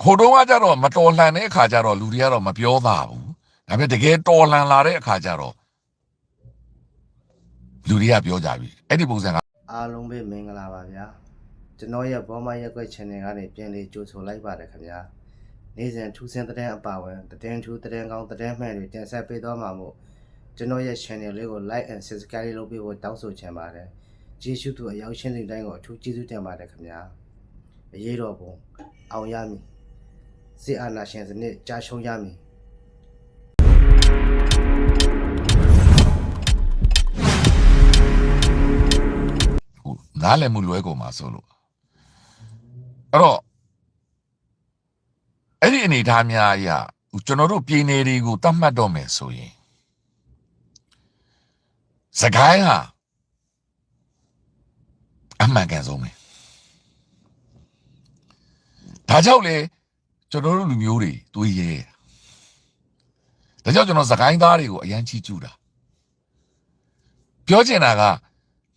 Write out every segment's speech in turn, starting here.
ဟိုတုန်းကကြတော့မတော်လှန်တဲ့အခါကျတော့လူတွေကတော့မပြောတာဘူးဒါပေမဲ့တကယ်တော်လှန်လာတဲ့အခါကျတော့လူတွေကပြောကြပြီအဲ့ဒီပုံစံကအားလုံးပဲမင်္ဂလာပါဗျာကျွန်တော်ရဲ့ဘောမရက်ွက် channel ကနေပြန်လေးကြိုဆိုလိုက်ပါတယ်ခင်ဗျာနေ့စဉ်ထူးဆန်းတဲ့အပါဝင်တဲ့ထူးတဲ့ကောင်းတဲ့မှန်တွေတင်ဆက်ပေးသွားမှာမို့ကျွန်တော်ရဲ့ channel လေးကို like and subscribe လုပ်ပေးဖို့တောင်းဆိုချင်ပါတယ်ကျေးဇူးတူအရောက်ရှင်းတဲ့တိုင်းကိုအထူးကျေးဇူးတင်ပါတယ်ခင်ဗျာအရေးတော်ပုံအောင်ရမည် စစ်အာဏာရှင်စနစ်ကြာရှုံးရမည်ဟိုနားလည်မှုလွဲကုန်မှာဆိုလို့အဲ့တော့အဲ့ဒီအနေအထားများအရာကျွန်တော်တို့ပြည်နယ်တွေကိုတတ်မှတ်တော့မယ်ဆိုရင်စကိုင်းဟာအမှန်ကန်ဆုံးပဲဒါကြောင့်လေ ကျွန်တော်တို့လူမျိုးတွေတွေးရဲဒါကြောင့်ကျွန်တော်စကိုင်းသားတွေကိုအရန်ချီးကျူးတာပြောချင်တာက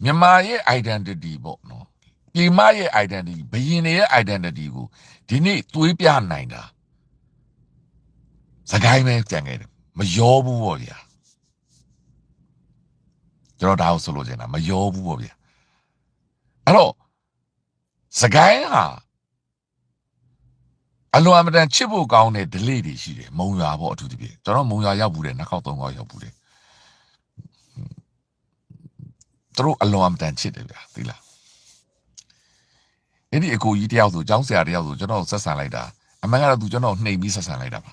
မြန်မာရဲ့ identity ပေါ့နော်ပြည်မရဲ့ identity ဘယင်တွေရဲ့ identity ကိုဒီနေ့တွေးပြနိုင်တာစကိုင်းပဲကြံခဲ့တယ်မရောဘူးပေါ့ဗျာကျွန်တော်ဒါကိုဆိုလို့ချင်တာမရောဘူးပေါ့ဗျာအဲ့တော့စကိုင်းဟာ အလွန်အမတန်ချစ်ဖို့ကောင်းတဲ့ delay တွေရှိတယ်မုံရွာပေါ့အထူးသဖြင့်ကျွန်တော်မုံရွာရောက်ဘူးတယ်နှစ်ခေါက်သုံးခေါက်ရောက်ဘူးတယ်သူတို့အလွန်အမတန်ချစ်တယ်ဗျာသိလားအဲ့ဒီအကိုကြီးတယောက်ဆိုចောင်းဆရာတယောက်ဆိုကျွန်တော်ကိုဆက်ဆံလိုက်တာအမှန်ကတော့သူကျွန်တော်နှိမ်ပြီးဆက်ဆံလိုက်တာပါ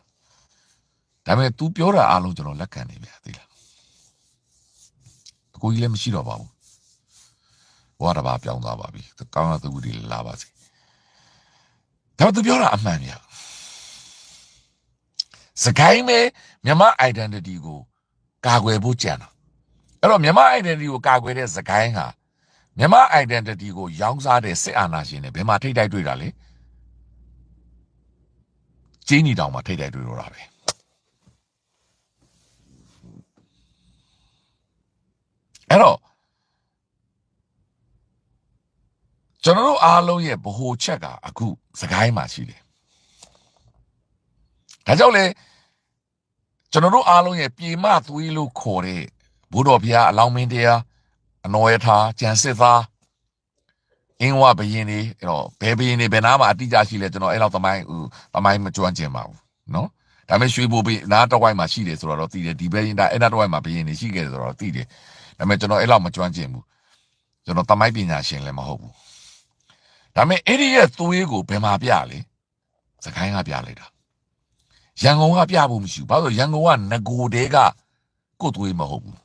ဒါပေမဲ့ तू ပြောတာအားလုံးကျွန်တော်လက်ခံနေဗျာသိလားအကိုကြီးလည်းမရှိတော့ပါဘူးဘဝတစ်ပါးပြောင်းသွားပါပြီကောင်းတဲ့သူတွေလာပါစေ ဒါပေမဲ့ तू ပြောတာအမှန်ဗျာစကိုင်းပဲမြန်မာ identity ကိုကာကွယ်ဖို့ကြံတာအဲ့တော့မြန်မာ identity ကိုကာကွယ်တဲ့စကိုင်းဟာမြန်မာ identity ကိုရောင်းစားတဲ့စစ်အာဏာရှင်တွေဘယ်မှာထိတ်တိုက်တွေ့တာလဲကျင်းနီတောင်မှာထိတ်တိုက်တွေ့တော့တာပဲအဲ့တော့ ကျွန်တော်တို့အားလုံးရဲ့ဗဟိုချက်ကအခုစကိုင်းမှာရှိတယ်ဒါကြောင့်လေကျွန်တော်တို့အားလုံးရဲ့ပြေမသွေးလို့ခေါ်တဲ့ဘုတော်ဘုရားအလောင်းမင်းတရားအနော်ရထားကြံစစ်သားအင်းဝဘယင်းနေအဲ့တော့ဘယ်ဘယင်းနေဘယ်နားမှာအတိအကျရှိလဲကျွန်တော်အဲ့လောက်သမိုင်းဟိုသမိုင်းမကျွမ်းကျင်ပါဘူးနော်ဒါပေမဲ့ရွှေဘိုဘနားတစ်ဝိုက်မှာရှိတယ်ဆိုတော့သိတယ်ဒီဘယင်းဒါအဲ့နားတစ်ဝိုက်မှာဘယင်းနေရှိခဲ့တယ်ဆိုတော့သိတယ်ဒါပေမဲ့ကျွန်တော်အဲ့လောက်မကျွမ်းကျင်ဘူးကျွန်တော်သမိုင်းပညာရှင်လည်းမဟုတ်ဘူး ဒါပေမဲ့အဲ့ဒီရဲ့သွေးကိုဘယ်မှာပြလဲစကိုင်းကပြလိုက်တာရန်ကုန်ကပြဖို့မရှိဘူးဘာလို့ရန်ကုန်ကငကိုတဲကကိုယ်သွေးမဟုတ်ဘူး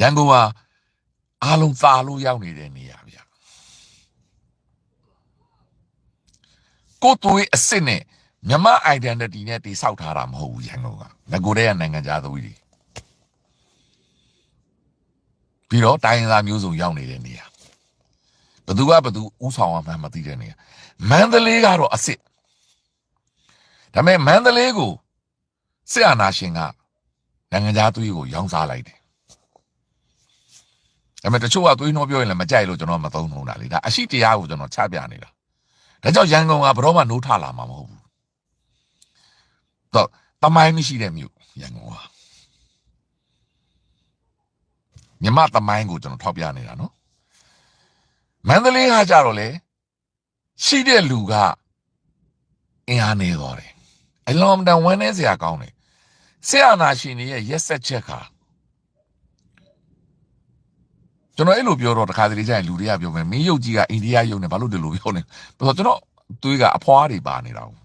ရန်ကုန်ကအားလုံးသာလို့ရောက်နေတဲ့နေရာဗျကိုယ်သွေးအစ်စ်နဲ့မြမ identity နဲ့တိဆောက်ထားတာမဟုတ်ဘူးရန်ကုန်ကငကိုတဲကနိုင်ငံသားသွေးတွေပြီးတော့တိုင်းရင်းသားမျိုးစုံရောက်နေတဲ့နေရာ ဘသူကဘသူဥဆောင်အောင်မှမသိတဲ့နေရာမန္တလေးကတော့အစ်စ်ဒါပေမဲ့မန္တလေးကိုစစ်အာဏာရှင်ကနိုင်ငံသားသွေးကိုရောင်းစားလိုက်တယ်ဒါပေမဲ့တချို့ကသွေးနှောပြောရင်လည်းမကြိုက်လို့ကျွန်တော်မသုံးနှုံးတာလေဒါအရှိတရားကိုကျွန်တော်ချပြနေတာဒါကြောင့်ရန်ကုန်ကဘရောမှနိုးထလာမှာမဟုတ်ဘူးတော့တမိုင်းမရှိတဲ့မြို့ရန်ကုန်ကမြမတမိုင်းကိုကျွန်တော်ထောက်ပြနေတာနော် မန္တလေးကကြတော့လေရှိတဲ့လူကအင်အားနေတော့တယ်အလုံးတန်ဝန်းနေစရာကောင်းတယ်ဆရာနာရှင်တွေရဲ့ရက်ဆက်ချက်ခါကျွန်တော်အဲ့လိုပြောတော့တခါတလေကျရင်လူတွေကပြောမယ်မင်းရုပ်ကြီးကအိန္ဒိယရုပ်နဲ့ဘာလို့ဒီလိုပြောနေဆိုတော့ကျွန်တော်သွေးကအဖွားတွေပါနေတာကို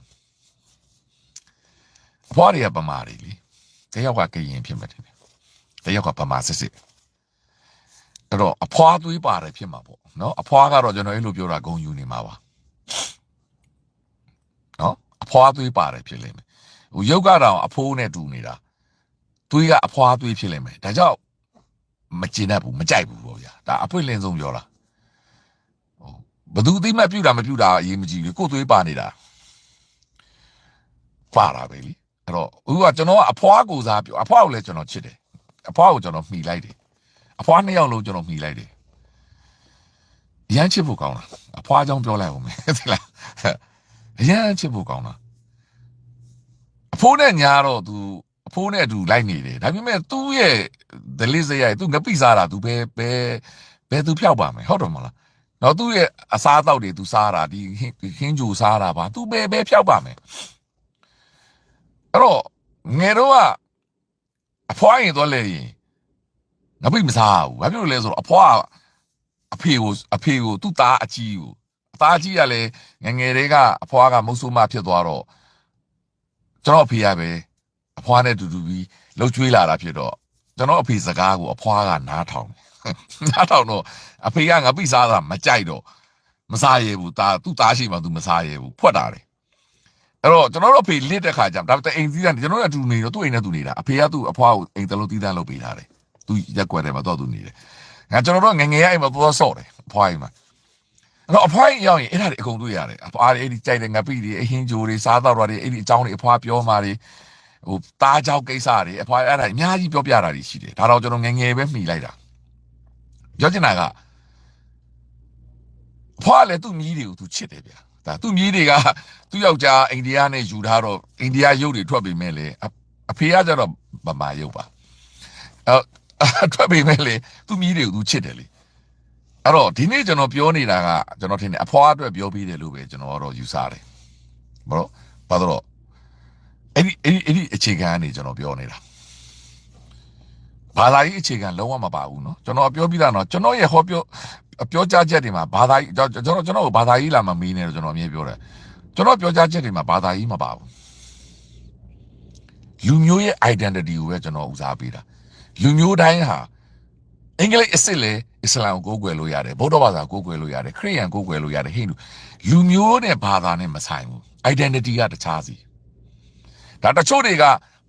အဖွားတွေကပမာတွေလေတယောက်ကကရင်ဖြစ်မယ်တယ်တယောက်ကပမာစစ်စစ်အဲ့တော့အဖွားသွေးပါတယ်ဖြစ်မှာပေါ့ နော်အဖွားကတော့ကျွန်တော်အဲ့လိုပြောတာဂုံယူနေမှာပါနော်အဖွားသွေးပါတယ်ဖြစ်လိမ့်မယ်ဟိုရုပ်ကတော့အဖိုးနဲ့တူနေတာသွေးကအဖွားသွေးဖြစ်လိမ့်မယ်ဒါကြောင့်မကျင်တတ်ဘူးမကြိုက်ဘူးပေါ့ဗျာဒါအဖွင့်လင်းဆုံးပြောတာဟိုဘသူအသိမှတ်ပြုတာမပြုတာအရေးမကြီးဘူးကိုယ်သွေးပါနေတာပါတာပဲလीအဲ့တော့ဥကကျွန်တော်ကအဖွားကိုစားပြောအဖွားကိုလည်းကျွန်တော်ချစ်တယ်အဖွားကိုကျွန်တော်မှီလိုက်တယ်အဖွားနှစ်ယောက်လုံးကျွန်တော်မှီလိုက်တယ် အရန်ချစ်ဖို့ကောင်းတာအဖွားကြောင့်ပြောလိုက်ဦးမယ်သိလားအရန်ချစ်ဖို့ကောင်းတာအဖိုးနဲ့ညာတော့ तू အဖိုးနဲ့အတူလိုက်နေတယ်ဒါပေမဲ့သူ့ရဲ့ဒလိစရိုက် तू ငပိစားတာ तू ပဲပဲပဲ तू ဖျောက်ပါမယ်ဟုတ်တယ်မလားတော့သူ့ရဲ့အစားအသောက်တွေ तू စားတာဒီဟင်းဟင်းဂျူစားတာပါ तू ပဲပဲဖျောက်ပါမယ်အဲ့တော့ငယ်တော့ကအဖွားရင်တော့လေရင်ငပိမစားဘူးဘာဖြစ်လို့လဲဆိုတော့အဖွားက အဖေကိုအဖေကိုသူ့သားအကြီးကိုအသားအကြီးကလည်းငယ်ငယ်လေးကအဖွားကမုတ်ဆိုးမဖြစ်သွားတော့ကျွန်တော်အဖေကပဲအဖွားနဲ့တူတူပြီးလှုပ်ကြွေးလာတာဖြစ်တော့ကျွန်တော်အဖေစကားကိုအဖွားကနားထောင်တယ်နားထောင်တော့အဖေကငါပိစားတာမကြိုက်တော့မစားရဘူးตาသူ့သားရှိမှသူမစားရဘူးဖွက်တာတယ်အဲ့တော့ကျွန်တော်တို့အဖေလစ်တဲ့ခါကျဒါပေမဲ့အိမ်သီးတန်းကျွန်တော်တို့အတူနေတော့သူ့အိမ်နဲ့သူနေတာအဖေကသူ့အဖွားကိုအိမ်တလုံးသီးတန်းလုပ်ပေးထားတယ်သူရက်ွက်တယ်မှာတော့သူနေတယ် ငါကျွန်တော်တို့ငယ်ငယ်ရအိမ်မှာသွားဆော့တယ်အဖွားအိမ်မှာအဲ့တော့အဖွားအိမ်ရောက်ရင်အဲ့ဒါတွေအကုန်တွေ့ရတယ်အဖွားတွေအဲ့ဒီကြိုက်တဲ့ငပိတွေအဟင်းဂျိုတွေစားတော့တွေအဲ့ဒီအကြောင်းတွေအဖွားပြောมาတွေဟိုတားကြောက်ကိစ္စတွေအဖွားအဲ့ဒါအများကြီးပြောပြတာတွေရှိတယ်ဒါတော့ကျွန်တော်ငယ်ငယ်ပဲမှီလိုက်တာပြောချင်တာကအဖွားလည်းသူ့မြီးတွေကိုသူချစ်တယ်ဗျာဒါသူ့မြီးတွေကသူ့ယောက်ျားအိန္ဒိယနဲ့ယူထားတော့အိန္ဒိယရုပ်တွေထွက်ပြီးမဲ့လေအအဖေကကျတော့ဗမာရုပ်ပါအဲ့ ထွက်ပြီးမဲ့လေသူ့မြီးတွေကိုသူချစ်တယ်လေ အဲ့တော့ဒီနေ့ကျွန်တော်ပြောနေတာကကျွန်တော်ထင်တယ်အဖွားအတွက်ပြောပြီးတယ်လို့ပဲကျွန်တော်ကတော့ယူဆတယ်ဘာလို့ဘာလို့အဲ့ဒီအဲ့ဒီအဲ့ဒီအခြေခံကနေကျွန်တော်ပြောနေတာဘာသာရေးအခြေခံလုံးဝမပါဘူးเนาะကျွန်တော်ပြောပြီးသားเนาะကျွန်တော်ရဲ့ဟောပြောပြောကြားချက်တွေမှာဘာသာရေးကျွန်တော်ကျွန်တော်ကိုဘာသာရေးလာမမီးနေတော့ကျွန်တော်အမြဲပြောတယ်ကျွန်တော်ပြောကြားချက်တွေမှာဘာသာရေးမပါဘူးလူမျိုးရဲ့ identity ကိုပဲကျွန်တော်ဦးစားပေးတာ လူမျိုးတိုင်းဟာအင်္ဂလိပ်အစ်စ်လေအစ္စလာမ်ကိုကိုးကွယ်လို့ရတယ်ဗုဒ္ဓဘာသာကိုးကွယ်လို့ရတယ်ခရစ်ယာန်ကိုးကွယ်လို့ရတယ်ဟိန္ဒူလူမျိုးနဲ့ဘာသာနဲ့မဆိုင်ဘူး identity ကတခြားစီဒါတချို့တွေက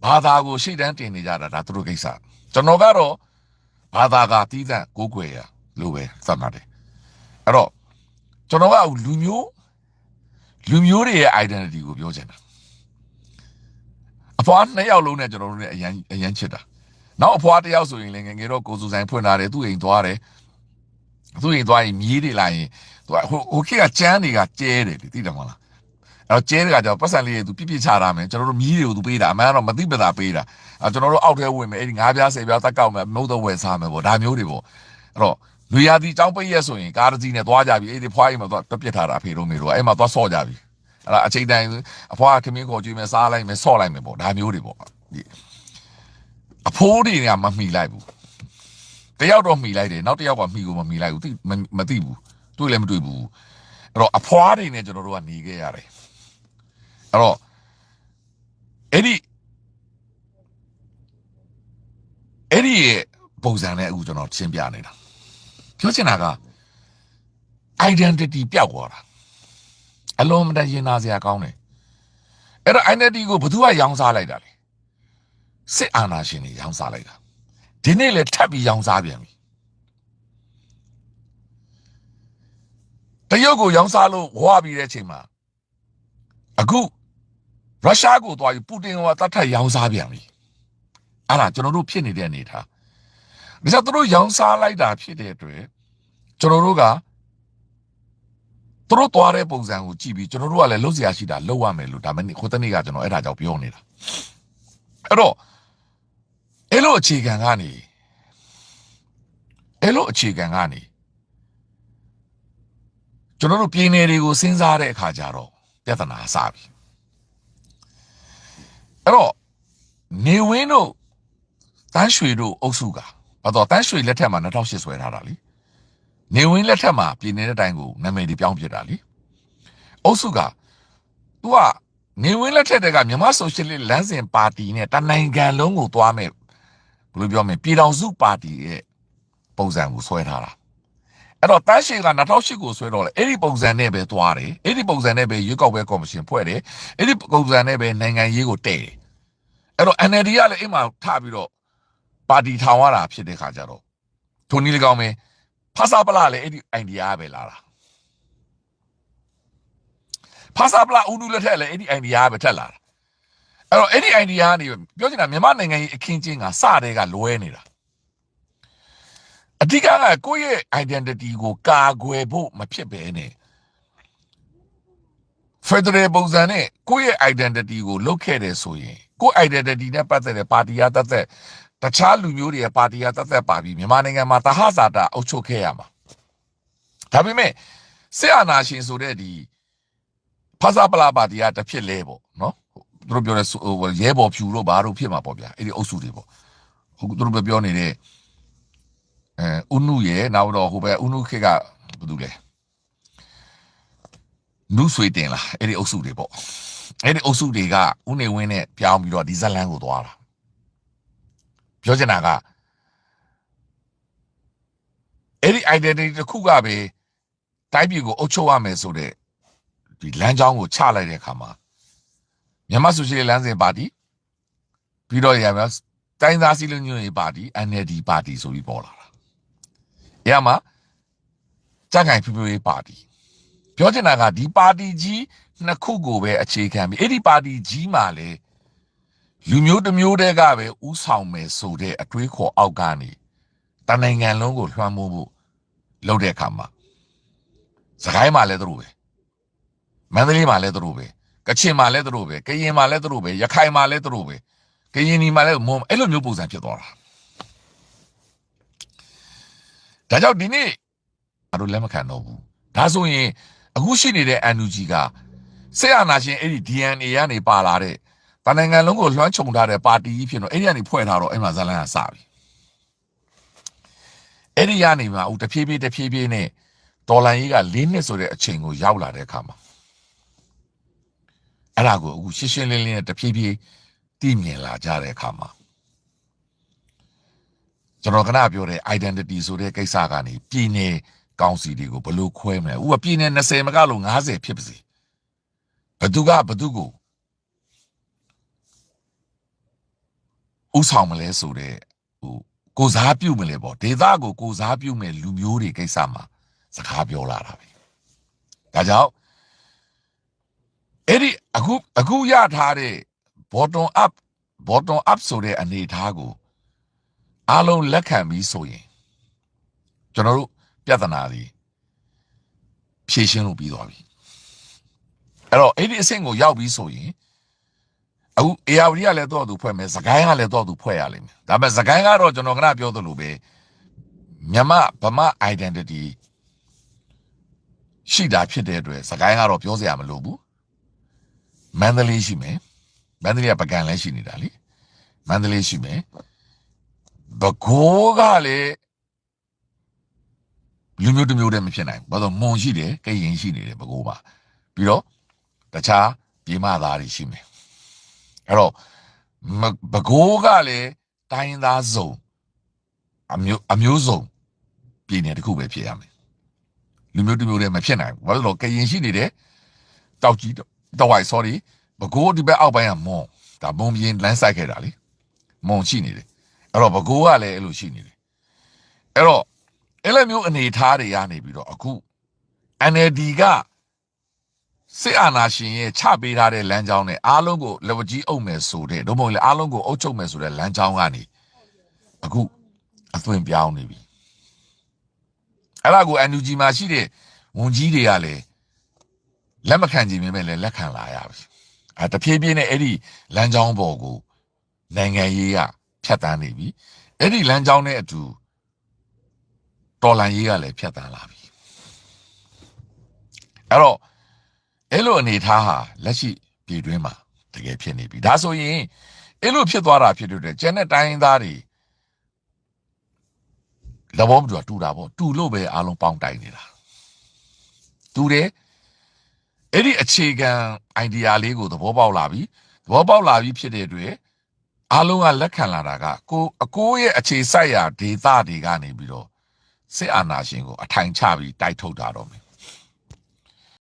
ဘာသာကိုရှေ့တန်းတင်နေကြတာဒါသူတို့ကိစ္စကျွန်တော်ကတော့ဘာသာကတီးသန့်ကိုးကွယ်ရလို့ပဲသတ်မှတ်တယ်အဲ့တော့ကျွန်တော်ကလူမျိုးလူမျိုးတွေရဲ့ identity ကိုပြောချင်တာအဖွားနှစ်ယောက်လုံးနဲ့ကျွန်တော်တို့ ਨੇ အရန်အရန်ချစ်တာ နောက်အဖွားတယောက်ဆိုရင်လည်းငယ်ငယ်တော့ကိုစုဆိုင်ဖွင့်လာတယ်သူ့အိမ်သွားတယ်သူ့အိမ်သွားရင်မြေးတွေလာရင်သူကဟိုဟိုခေတ်ကကျန်းတွေကကျဲတယ်လေသိတယ်မဟုတ်လားအဲ့တော့ကျဲတွေကကြောင့်ပတ်စံလေးတွေသူပြစ်ပြစ်ချတာမယ်ကျွန်တော်တို့မြေးတွေကိုသူပေးတာအမှန်တော့မသိပသာပေးတာအဲ့ကျွန်တော်တို့အောက်ထဲဝင်မယ်အဲ့ဒီငါးပြားဆယ်ပြားတက်ကောက်မယ်မုတ်တော့ဝယ်စားမယ်ပေါ့ဒါမျိုးတွေပေါ့အဲ့တော့လူရသည်ចောင်းပိတ်ရက်ဆိုရင်ကားတစ်စီးနဲ့သွားကြပြီအဲ့ဒီဖွားအိမ်မှာသွားပြစ်ထားတာအဖေတို့မေတို့အဲ့မှာသွားဆော့ကြပြီအဲ့ဒါအချိန်တိုင်းအဖွားခမင်းခေါ်ကြည့်မယ်စားလိုက်မယ်ဆော့လိုက်မယ်ပေါ့ဒါမျိုးတွေပေါ့ဒီ အဖိုးတွေကမမှီလိုက်ဘူးတယောက်တော့မှီလိုက်တယ်နောက်တယောက်ကမှီကိုမမှီလိုက်ဘူးသိမမသိဘူးတွေ့လည်းမတွေ့ဘူးအဲ့တော့အဖွားတွေနဲ့ကျွန်တော်တို့ကနေခဲ့ရတယ်အဲ့တော့အဲ့ဒီအဲ့ဒီရဲ့ပုံစံနဲ့အခုကျွန်တော်ရှင်းပြနေတာပြောချင်တာက identity ပျောက်သွားတာအလုံးမတန်ရင်နာစရာကောင်းတယ်အဲ့တော့ identity ကိုဘယ်သူကရောင်းစားလိုက်တာလဲ စစ်အာဏာရှင်တွေရောင်းစားလိုက်တာဒီနေ့လည်းထပ်ပြီးရောင်းစားပြန်ပြီတရုတ်ကိုရောင်းစားလို့ဝါပြီးတဲ့အချိန်မှာအခုရုရှားကိုသွားပြီးပူတင်ကတတ်ထပ်ရောင်းစားပြန်ပြီအဲ့ဒါကျွန်တော်တို့ဖြစ်နေတဲ့အနေထားဒါကြောင့်သူတို့ရောင်းစားလိုက်တာဖြစ်တဲ့အတွက်ကျွန်တော်တို့ကသူတို့သွားတဲ့ပုံစံကိုကြည့်ပြီးကျွန်တော်တို့ကလည်းလှုပ်ရှားရှိတာလှုပ်ရမယ်လို့ဒါမှမဟုတ်ခုတနေ့ကကျွန်တော်အဲ့ဒါကြောင့်ပြောနေတာအဲ့တော့ အဲ့လိုအခြေခံကနေအဲ့လိုအခြေခံကနေကျွန်တော်တို့ပြည်နယ်တွေကိုစဉ်းစားတဲ့အခါကျတော့ပြဿနာစပြီအဲ့တော့နေဝင်းတို့တန်းရွှေတို့အုပ်စုကဘာတော့တန်းရွှေလက်ထက်မှာ2008ဆွဲထားတာလीနေဝင်းလက်ထက်မှာပြည်နယ်တိုင်းကိုနာမည်တွေပြောင်းပြတာလीအုပ်စုက तू ကနေဝင်းလက်ထက်တည်းကမြန်မာဆိုရှယ်လစ်လမ်းစဉ်ပါတီနဲ့တနိုင်ငံလုံးကိုသွားမယ် ဘယ်လိုပြောမလဲပြည်တော်စုပါတီရဲ့ပုံစံကိုဆွဲထားတာအဲ့တော့တန်းရှိက2008ကိုဆွဲတော့လေအဲ့ဒီပုံစံနဲ့ပဲသွားတယ်အဲ့ဒီပုံစံနဲ့ပဲရွေးကောက်ပွဲကော်မရှင်ဖွဲ့တယ်အဲ့ဒီပုံစံနဲ့ပဲနိုင်ငံရေးကိုတည်တယ်အဲ့တော့ NLD ကလည်းအိမ်မှာထပြီးတော့ပါတီထောင်ရတာဖြစ်တဲ့ခါကျတော့ထိုနည်း၎င်းပဲဖာစာပလာလည်းအဲ့ဒီ idea ပဲလာတာဖာစာပလာဦးနုလက်ထက်လည်းအဲ့ဒီ idea ပဲထက်လာတာ အဲ့တော့အဲ့ဒီ idea ကနေပြောချင်တာမြန်မာနိုင်ငံရဲ့အခင်းကျင်းကစတဲ့ကလွဲနေတာအဓိကကကိုယ့်ရဲ့ identity ကိုကာကွယ်ဖို့မဖြစ်ပဲနဲ့ Federal ပုံစံနဲ့ကိုယ့်ရဲ့ identity ကိုလုတ်ခဲ့တယ်ဆိုရင်ကိုယ့် identity နဲ့ပတ်သက်တဲ့ပါတီရတသက်တခြားလူမျိုးတွေရဲ့ပါတီရတသက်ပါပြီးမြန်မာနိုင်ငံမှာတဟဇာတာအုပ်ချုပ်ခဲ့ရမှာဒါပေမဲ့စစ်အာဏာရှင်ဆိုတဲ့ဒီဖာစာပလာပါတီကတစ်ဖြစ်လဲပေါ့နော် သူတို့ပြောတဲ့ဆိုဟိုရဲဘော်ဖြူတို့ဘာတို့ဖြစ်မှာပေါ့ဗျာအဲ့ဒီအုပ်စုတွေပေါ့ဟုတ်သူတို့ပြောနေတဲ့အဲဥနုရဲ့နောက်တော့ဟိုဘက်ဥနုခေတ်ကဘာလုပ်လဲနုဆွေတင်လားအဲ့ဒီအုပ်စုတွေပေါ့အဲ့ဒီအုပ်စုတွေကဥနေဝင်းနဲ့ပြောင်းပြီးတော့ဒီဇက်လန်ကိုသွားတာပြောချင်တာကအဲ့ဒီ identity တစ်ခုကပဲတိုင်းပြည်ကိုအုပ်ချုပ်ရမယ်ဆိုတဲ့ဒီလမ်းကြောင်းကိုချလိုက်တဲ့အခါမှာ မြန်မာဆိုရှယ်လစ်လမ်းစဉ်ပါတီပြီးတော့ရမယ်တိုင်းသားစီလုံးညွန့်ရေးပါတီ NLD ပါတီဆိုပြီးပေါ်လာတာ။အဲမှာကြက်ကိုင်ဖြူဖြူရေးပါတီပြောချင်တာကဒီပါတီကြီးနှစ်ခုကိုပဲအခြေခံပြီးအဲ့ဒီပါတီကြီးမှာလေလူမျိုးတစ်မျိုးတည်းကပဲဥဆောင်မယ်ဆိုတဲ့အတွေးခေါ်အောက်ကနေတနိုင်ငံလုံးကိုလွှမ်းမိုးဖို့လုပ်တဲ့အခါမှာစကိုင်းမှာလည်းသူတို့ပဲမန္တလေးမှာလည်းသူတို့ပဲ ကချင်မှာလည်းသူတို့ပဲကရင်မှာလည်းသူတို့ပဲရခိုင်မှာလည်းသူတို့ပဲကရင်နီမှာလည်းမွန်အဲ့လိုမျိုးပုံစံဖြစ်သွားတာဒါကြောင့်ဒီနေ့အတို့လက်မခံတော့ဘူးဒါဆိုရင်အခုရှိနေတဲ့ NUG ကဆက်အာနာရှင်အဲ့ဒီ DNA ကနေပါလာတဲ့တနိုင်ငံလုံးကိုလွှမ်းခြုံထားတဲ့ပါတီကြီးဖြစ်တော့အဲ့ဒီကနေဖွဲ့ထားတော့အဲ့မှာဇလန်းကစပြီအဲ့ဒီကနေမှဦးတဖြည်းဖြည်းတဖြည်းဖြည်းနဲ့ဒေါ်လာကြီးက၄နှစ်ဆိုတဲ့အချိန်ကိုရောက်လာတဲ့အခါမှာ အဲ့ဒါကိုအခုရှင်းရှင်းလင်းလင်းနဲ့တဖြည်းဖြည်းတည်မြင်လာကြတဲ့အခါမှာကျွန်တော်ကနပြောတဲ့ identity ဆိုတဲ့ကိစ္စကနေပြည်နေကောင်စီတွေကိုဘယ်လိုခွဲမလဲဥပပြည်နေ20မကလို့90ဖြစ်ပါစေဘသူကဘသူကိုဥဆောင်မလဲဆိုတဲ့ဟိုကိုစားပြုတ်မလဲပေါ့ဒေသကိုကိုစားပြုတ်မဲ့လူမျိုးတွေကိစ္စမှာစကားပြောလာတာပဲဒါကြောင့် အဲ့ဒီအခုအခုရထားတဲ့ bottom up bottom up ဆိုတဲ့အနေအထားကိုအားလုံးလက်ခံပြီးဆိုရင်ကျွန်တော်တို့ပြဿနာတွေဖြေရှင်းလို့ပြီးသွားပြီအဲ့တော့အဲ့ဒီအဆင့်ကိုရောက်ပြီးဆိုရင်အခု AR ကလည်းတော့သူဖွဲ့မယ်စကိုင်းကလည်းတော့သူဖွဲ့ရလိမ့်မယ်ဒါပေမဲ့စကိုင်းကတော့ကျွန်တော်ကပြောသလိုပဲမြမဗမာ identity ရှိတာဖြစ်တဲ့အတွက်စကိုင်းကတော့ပြောစရာမလိုဘူး မန္တလေးရှိမယ်မန္တလေးကပကံလည်းရှိနေတာလीမန္တလေးရှိမယ်ဘကိုးကလည်းလူမျိုးတစ်မျိုးတည်းမဖြစ်နိုင်ဘူးဘာလို့မွန်ရှိတယ်ကရင်ရှိနေတယ်ဘကိုးမှာပြီးတော့တခြားပြည်မသားတွေရှိမယ်အဲ့တော့မဘကိုးကလည်းတိုင်းသားစုံအမျိုးအမျိုးစုံပြည်နယ်တစ်ခုပဲဖြစ်ရမယ်လူမျိုးတစ်မျိုးတည်းမဖြစ်နိုင်ဘူးဘာလို့လဲကရင်ရှိနေတယ်တောက်ကြီးတော့ ဝိုင် sorry ဘကိုးဒီဘက်အောက်ပိုင်းကမွန်ဒါမွန်ပြင်းလမ်းဆိုင်ခဲ့တာလေမွန်ရှိနေတယ်အဲ့တော့ဘကိုးကလည်းအဲ့လိုရှိနေတယ်အဲ့တော့အဲ့လိုမျိုးအနေထားတွေရနေပြီးတော့အခု NLD ကစစ်အာဏာရှင်ရဲ့ချပေးထားတဲ့လမ်းကြောင်းနဲ့အားလုံးကိုလက်ဝကြီးအုပ်မယ်ဆိုတဲ့ဒုမဟုတ်လေအားလုံးကိုအုပ်ချုပ်မယ်ဆိုတဲ့လမ်းကြောင်းကနေအခုအသွင်ပြောင်းနေပြီအဲ့ဒါကို NUG မှာရှိတဲ့ဝန်ကြီးတွေကလည်း လက်မခံကြည့်မြင်မဲ့လည်းလက်ခံလာရပြီအဲတဖြည်းဖြည်းနဲ့အဲ့ဒီလမ်းကြောင်းပေါ်ကိုနိုင်ငံရေးကဖြတ်တန်းနေပြီအဲ့ဒီလမ်းကြောင်းနဲ့အတူတော်လန်ရေးကလည်းဖြတ်တန်းလာပြီအဲ့တော့အဲ့လိုအနေထားဟာလက်ရှိပြည်တွင်းမှာတကယ်ဖြစ်နေပြီဒါဆိုရင်အဲ့လိုဖြစ်သွားတာဖြစ်တဲ့အတွက်ကျန်တဲ့တိုင်းရင်းသားတွေသဘောမတူတာတူတာပေါ့တူလို့ပဲအားလုံးပေါင်းတိုင်နေတာတူတယ် အဲ့ဒီအခြေခံ idea လေးကိုသဘောပေါက်လာပြီသဘောပေါက်လာပြီဖြစ်တဲ့အတွက်အားလုံးကလက်ခံလာတာကကိုအကိုရဲ့အခြေစိုက်ရာဒေသတွေကနေပြီးတော့စစ်အာဏာရှင်ကိုအထိုင်ချပြီးတိုက်ထုတ်တာတော့မယ်